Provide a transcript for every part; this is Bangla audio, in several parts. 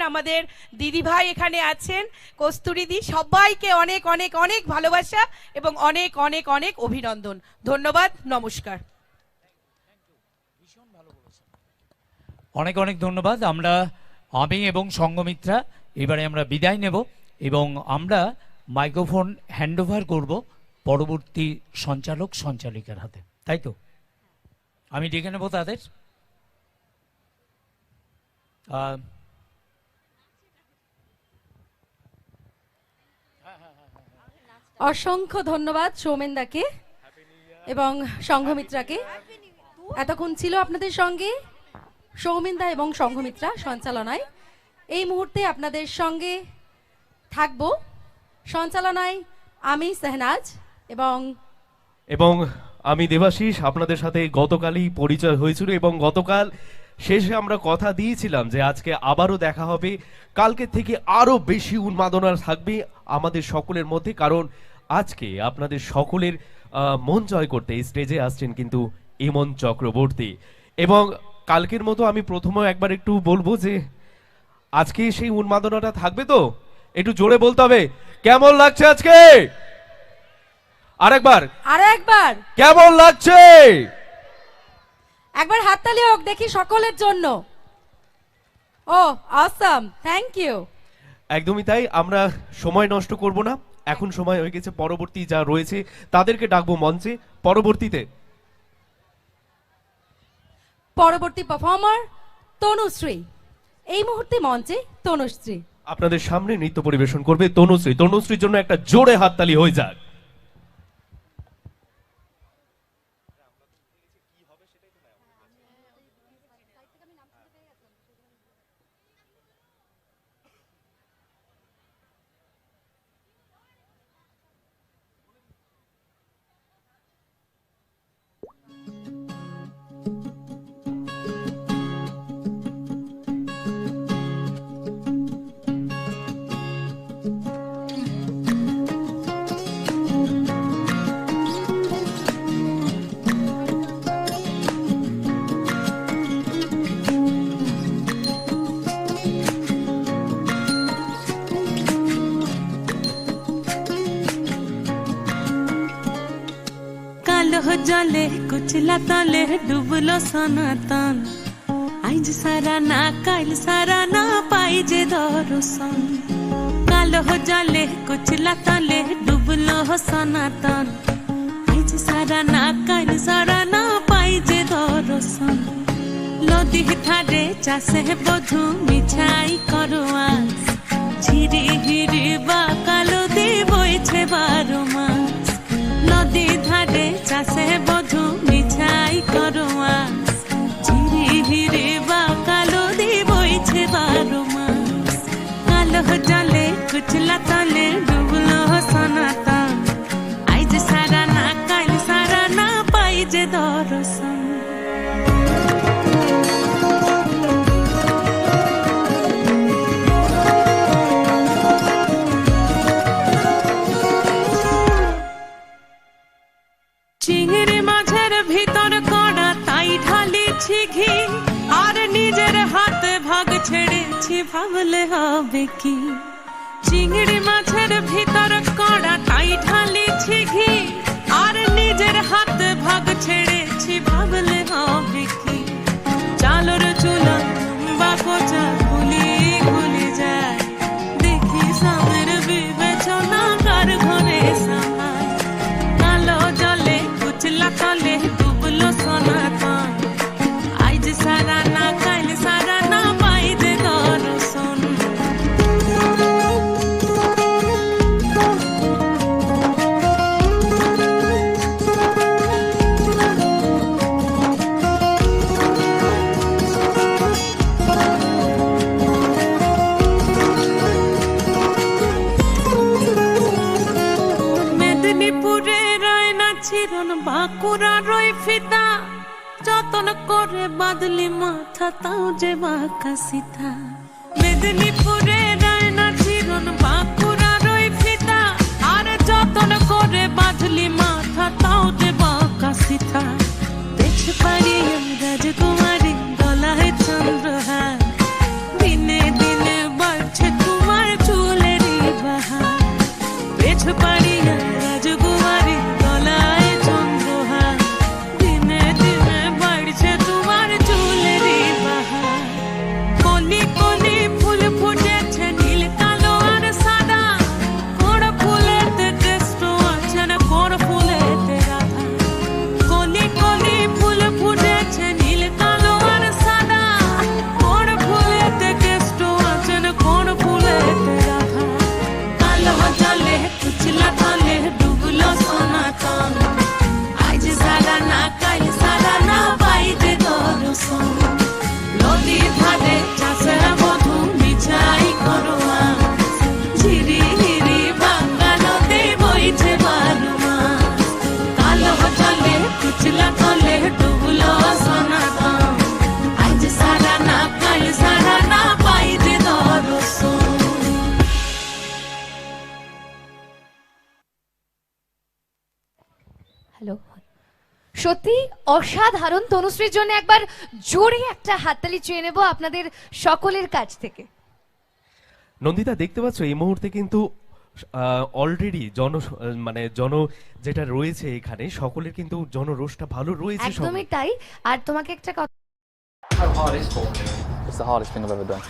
আমাদের দিদিভাই এখানে আছেন কস্তুরিদি সবাইকে অনেক অনেক অনেক ভালোবাসা এবং অনেক অনেক অনেক অভিনন্দন। ধন্যবাদ, নমস্কার। অনেক অনেক ধন্যবাদ। আমরা আমি এবং সঙ্গমিত্রা, এবারে আমরা বিদায় নেব এবং আমরা মাইক্রোফোন হ্যান্ডওভার করব পরবর্তী সঞ্চালক সঞ্চালিকার হাতে। তাই তো? আমি ডেকে নেব তাদের। অসংখ্য ধন্যবাদ সৌমেনদাকে এবং সংঘমিত্রাকে। এতক্ষণ ছিল আপনাদের সঙ্গে সৌমেনদা এবং সংঘমিত্রা সঞ্চালনায়। এই মুহূর্তে আপনাদের সঙ্গে থাকব। সঞ্চালনায় আমি সেহনাজ এবং এবং আমি দেবাশিস, আপনাদের সাথে গতকালই পরিচয় হয়েছিল এবং গতকাল শেষে আমরা কথা দিয়েছিলাম যে আজকে আবারও দেখা হবে। কালকে থেকে আরও বেশি উন্মাদনা থাকবে আমাদের সকলের মধ্যে, কারণ আজকে আপনাদের সকলের মন জয় করতে স্টেজে আসছেন কিন্তু ইমন চক্রবর্তী। এবং কালকের মতো আমি প্রথমে একবার একটু বলব যে আজকে সেই উন্মাদনাটা থাকবে তো? একটু জোরে বলতে হবে। কেমন লাগছে আজকে? আরেকবার। আরও একবার কেমন লাগছে? একবার হাততালি হোক দেখি সকলের জন্য। ও অসাম থ্যাংক ইউ একদমই তাই আমরা সময় নষ্ট করব না। এখন সময় হয়ে গেছে পরবর্তী যা রয়েছে তাদেরকে ডাকবো মঞ্চে। পরবর্তীতে পরবর্তী পারফর্মার তনুশ্রী। এই মুহূর্তে মঞ্চে তনুশ্রী। আপনাদের সামনে নৃত্য পরিবেশন করবে তনুশ্রী। তনুশ্রীর জন্য একটা জোরে হাততালি হয়ে যাক। কালো জলে কুচলা তলে ডুবলো সনাতন আইজ সারা না কাল সারা না পাই যে দর্শন কালো জলে কুচলা তলে ডুবলো সনাতন আইজ সারা না কাল সারা না পাই যে দর্শন নদী ধারে চাষে বধু মিছাই করোয়া ঝিরি হিরি বা কালো দি বইছে বারো ধারে চাষে বধু মিছাই করোয়া ঝিরি হিরি বা কালো দি বইছে বারো মাস কালো জলে কুচলা তলে কি? চিংড়ি মাছের ভিতর কড়া তাই ঢালিছি ঘি। আর নিজের হাতে ভাগ ছেড়েছি, ভাবলে হবে কি? চালর চুলা বা কোচা বারোই ফিতা যতন করে বাদলি মাথা, তাও যে বাঁকা সীতা মেদিনীপুরে রায়না চিরন বাঁকুড়া রই ফিতা আর যতন করে বাদলি মাথা, তাও যে বাঁকা সীতা দেখতে পারি রাজকুমারী গলায় চন্দ্রহার, দিনে দিনে বাড়ছে তোমার চুলের বাহার। পেছ পারি সত্যি অসাধারণ তনুশ্রীর জন্য একবার জোরে একটা হাততালি চেয়ে নেব আপনাদের সকলের কাছ থেকে নন্দিতা দেখতে পাচ্ছ এই মুহূর্তে কিন্তু অলরেডি জন মানে জন যেটা রয়েছে এখানে সকলের কিন্তু জনরোষটা ভালো রয়েছে একদমই তাই আর তোমাকে একটা কথা It's the hardest thing I've ever done.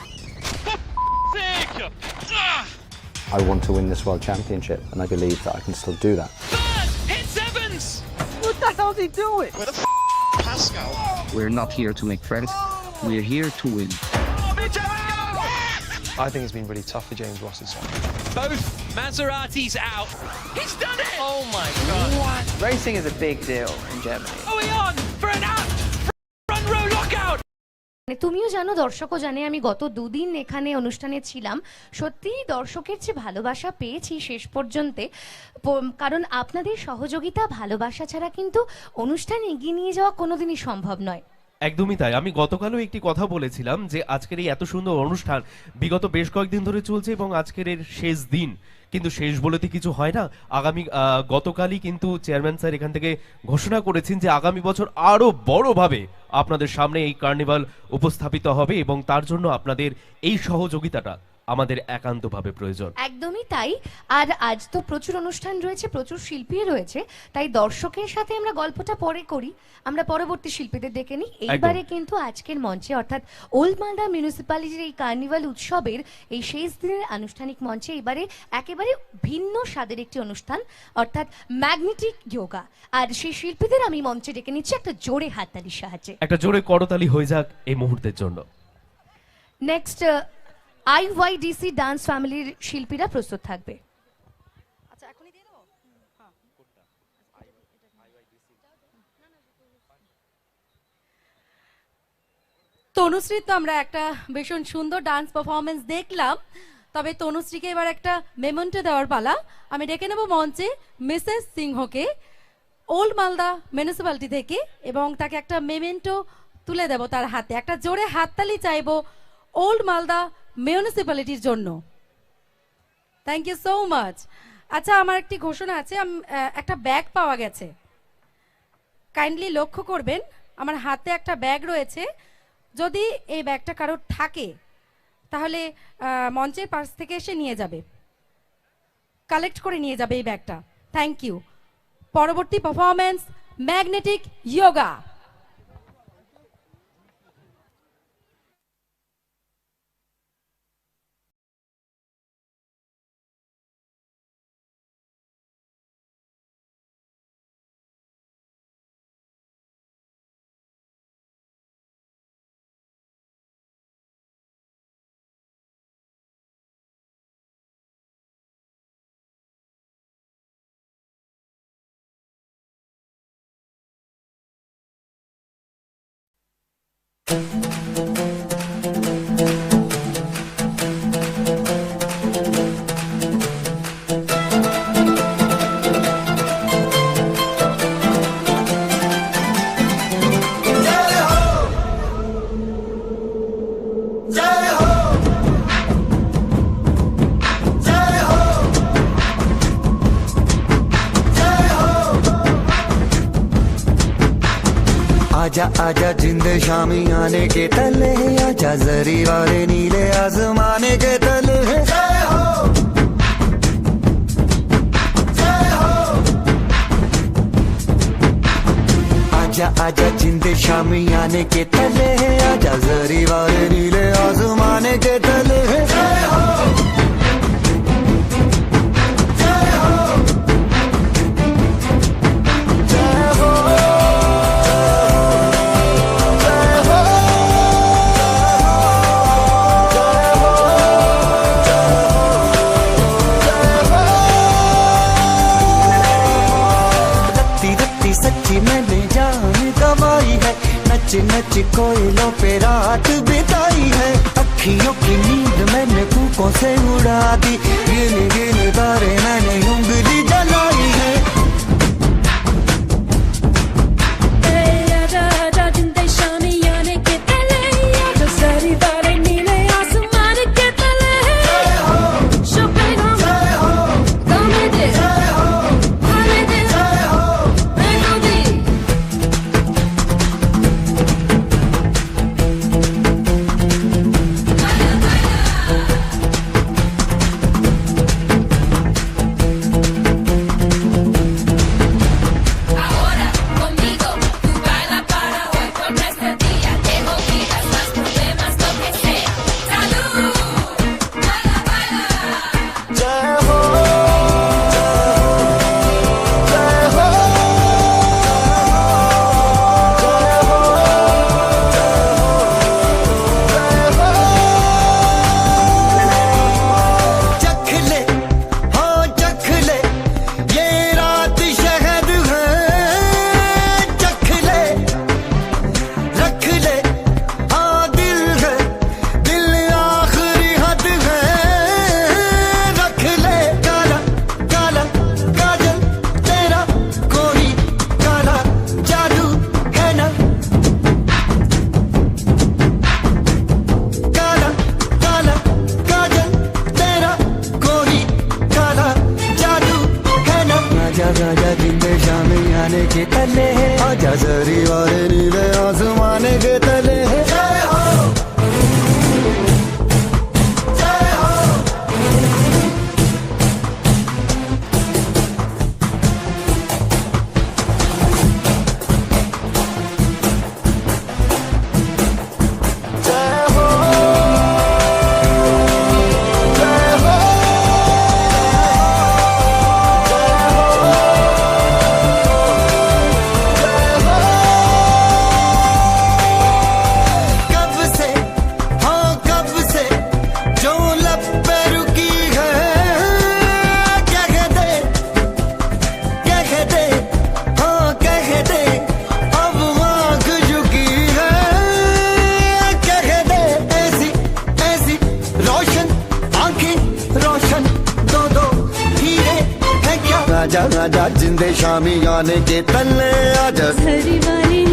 I want to win this world championship, and I believe that I can still do that. We're not here to make friends. We're here to win. I think it's been really tough for James Ross this one. Both Maseratis out. He's done it! Oh my god. Racing is a big deal in Germany. Going on for an out তুমিও জানো, দর্শকও জানে, আমি গত দুদিন এখানে অনুষ্ঠানে ছিলাম। সত্যি দর্শকের যে ভালোবাসা পেয়েছি শেষ পর্যন্ত কারণ আপনাদের সহযোগিতা, ভালোবাসা ছাড়া কিন্তু অনুষ্ঠান এগিয়ে নিয়ে যাওয়া কোনোদিনই সম্ভব নয়। একদমই তাই। আমি গতকালও একটি কথা বলেছিলাম যে আজকের এই এত সুন্দর অনুষ্ঠান বিগত বেশ কয়েকদিন ধরে চলছে এবং আজকের এর শেষ দিন। কিন্তু শেষ বলেতে কিছু হয় না। আগামী গতকালই কিন্তু চেয়ারম্যান স্যার এখান থেকে ঘোষণা করেছেন যে আগামী বছর আরও বড়ভাবে আপনাদের সামনে এই কার্নিভাল উপস্থাপিত হবে এবং তার জন্য আপনাদের এই সহযোগিতাটা আমাদের একান্তভাবে প্রয়োজন। একদমই তাই। আর আজ তো প্রচুর অনুষ্ঠান রয়েছে প্রচুর শিল্পী রয়েছে তাই দর্শকের সাথে আমরা গল্পটা পরে করি। আমরা পরবর্তী শিল্পীদের ডেকে নিই। এইবারে কিন্তু আজকের মঞ্চে অর্থাৎ ওল্ড মালদা মিউনিসিপ্যালিটির এই কার্নিভাল উৎসবের এই শেষ দিনের আনুষ্ঠানিক মঞ্চে এবারে একেবারে ভিন্ন স্বাদের একটি অনুষ্ঠান অর্থাৎ ম্যাগনেটিক যোগা আর সেই শিল্পীদের আমি মঞ্চে ডেকে নিচ্ছি একটা জোরে হাততালির সাহায্যে। একটা জোরে করতালি হয়ে যাক এই মুহূর্তের জন্য। নেক্সট আইওয়াইডিসি ডান্স ফ্যামিলির শিল্পীরা প্রস্তুত থাকবে। তনুশ্রীর তো আমরা একটা ভীষণ সুন্দর ডান্স পারফরমেন্স দেখলাম, তবে তনুশ্রীকে এবার একটা মেমন্টো দেওয়ার পালা। আমি ডেকে নেব মঞ্চে মিসেস সিংহকে, ওল্ড মালদা মিউনিসিপ্যালিটি থেকে, এবং তাকে একটা মেমেন্টো তুলে দেব তার হাতে। একটা জোরে হাততালি চাইব, ওল্ড মালদা মিউনিসিপ্যালিটির জন্য। থ্যাংক ইউ সো মাচ আচ্ছা আমার একটি ঘোষণা আছে। একটা ব্যাগ পাওয়া গেছে। কাইন্ডলি লক্ষ্য করবেন, আমার হাতে একটা ব্যাগ রয়েছে। যদি এই ব্যাগটা কারোর থাকে, তাহলে মঞ্চের পাশ থেকে এসে নিয়ে যাবে। কালেক্ট করে নিয়ে যাবে এই ব্যাগটা। থ্যাংক ইউ পরবর্তী পারফরমেন্স ম্যাগনেটিক যোগা आजा आजा जिंद शामी आने के तले आजा जरी वाले नीले आजमाने के तले आजा आजा जिंद शामी आने के तले आजा जरी वाले नीले आजमाने के तले रत्ती नच नच कोयलों पे रात बिताई है। अखियों की नींद मैंने फूकों से उड़ा दी। गिन गिन तारे मैंने उंगली जलाई है। ਆ ਜਾ ਜਿੰਦੇ ਸ਼ਾਮੀਆਂ ਨੇ ਕੇ ਤੰਨੇ ਆ ਜਾ ਹਰੀ ਵਾਲੀ